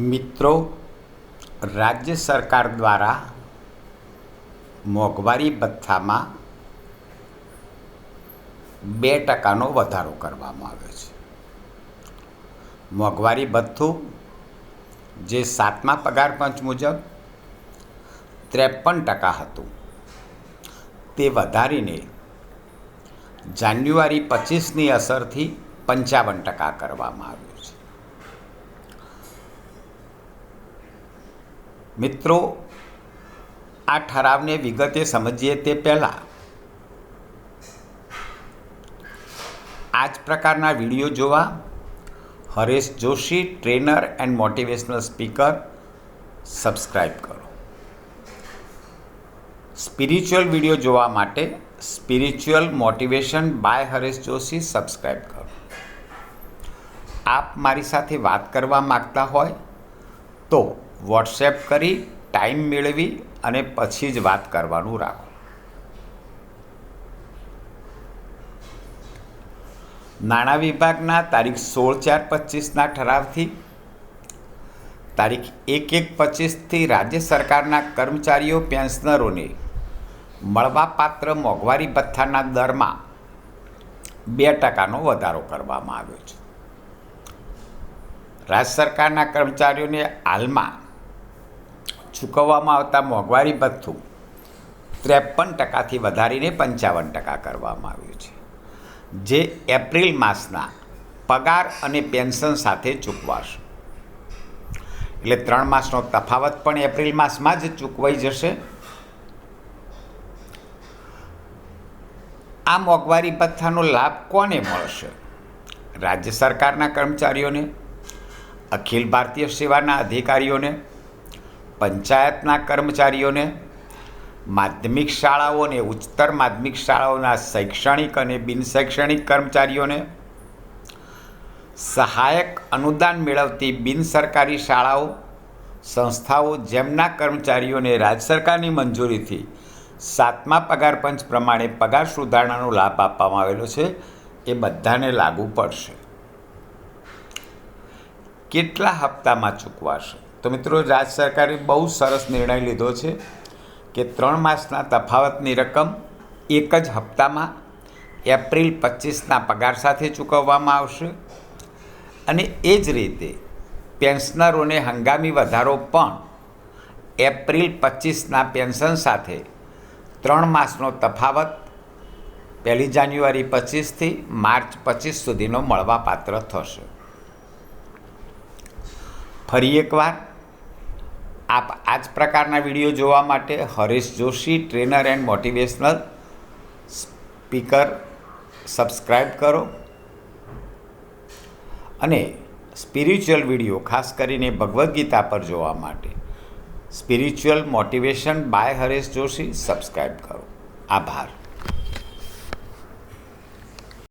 મિત્રો, રાજ્ય સરકાર દ્વારા મોંઘવારી ભથ્થામાં બે ટકાનો વધારો કરવામાં આવ્યો છે. મોંઘવારી ભથ્થું જે સાતમા પગાર પંચ મુજબ ત્રેપન ટકા હતું, તે વધારીને જાન્યુઆરી પચીસની અસરથી પંચાવન ટકા કરવામાં આવ્યું છે. મિત્રો, આ ઠરાવને વિગતે સમજીએ તે પહેલાં. આ જ પ્રકારના વીડિયો જોવા, Haresh Joshi, trainer and motivational speaker subscribe કરો. સ્પિરિચ્યુઅલ વીડિયો જોવા માટે spiritual motivation by Haresh Joshi subscribe કરો. આપ મારી સાથે વાત કરવા માગતા હોય તો વોટ્સએપ કરી, ટાઈમ મેળવી અને પછી જ વાત કરવાનું રાખો. નાણાં વિભાગના તારીખ સોળ ચાર પચીસના ઠરાવથી, તારીખ એક એક પચીસથી રાજ્ય સરકારના કર્મચારીઓ, પેન્શનરોને મળવાપાત્ર મોંઘવારી ભથ્થાના દરમાં બે ટકાનો વધારો કરવામાં આવ્યો છે. રાજ્ય સરકારના કર્મચારીઓને હાલમાં ચૂકવવામાં આવતા મોંઘવારી ભથ્થું ત્રેપન ટકાથી વધારીને પંચાવન ટકા કરવામાં આવ્યું છે. જે એપ્રિલ માસના પગાર અને પેન્શન સાથે ચૂકવાશે. એટલે ત્રણ માસનો તફાવત પણ એપ્રિલ માસમાં જ ચૂકવાઈ જશે. આ મોંઘવારી ભથ્થાનો લાભ કોને મળશે? રાજ્ય સરકારના કર્મચારીઓને? અખિલ ભારતીય સેવાના અધિકારીઓને? પંચાયતના કર્મચારીઓને, માધ્યમિક શાળાઓ અને ઉચ્ચતર માધ્યમિક શાળાઓના શૈક્ષણિક અને બિનશૈક્ષણિક કર્મચારીઓને સહાયક અનુદાન મેળવતી બિનસરકારી શાળાઓ, સંસ્થાઓ જેમના કર્મચારીઓને રાજ્ય સરકારની મંજૂરીથી સાતમા પગાર પંચ પ્રમાણે પગાર સુધારણાનો લાભ આપવામાં આવેલો છે, એ બધાને લાગુ પડશે. કેટલા હપ્તામાં ચૂકવાશે? તો મિત્રો રાજ્ય સરકારે બહુ સરસ નિર્ણય લીધો છે કે ત્રણ માસના તફાવતની રકમ એક જ હપ્તામાં એપ્રિલ પચીસના પગાર સાથે ચૂકવવામાં આવશે. અને એ જ રીતે પેન્શનરોને હંગામી વધારો પણ એપ્રિલ પચીસના પેન્શન સાથે ત્રણ માસનો તફાવત પહેલી જાન્યુઆરી પચીસથી માર્ચ પચીસ સુધીનો મળવાપાત્ર થશે. ફરી એકવાર આપ આ જ પ્રકારના વીડિયો જોવા માટે Haresh Joshi, trainer and motivational speaker subscribe કરો. અને સ્પિરિચ્યુઅલ વીડિયો ખાસ કરીને ભગવદ્ ગીતા પર જોવા માટે spiritual motivation by Haresh Joshi subscribe કરો. આભાર.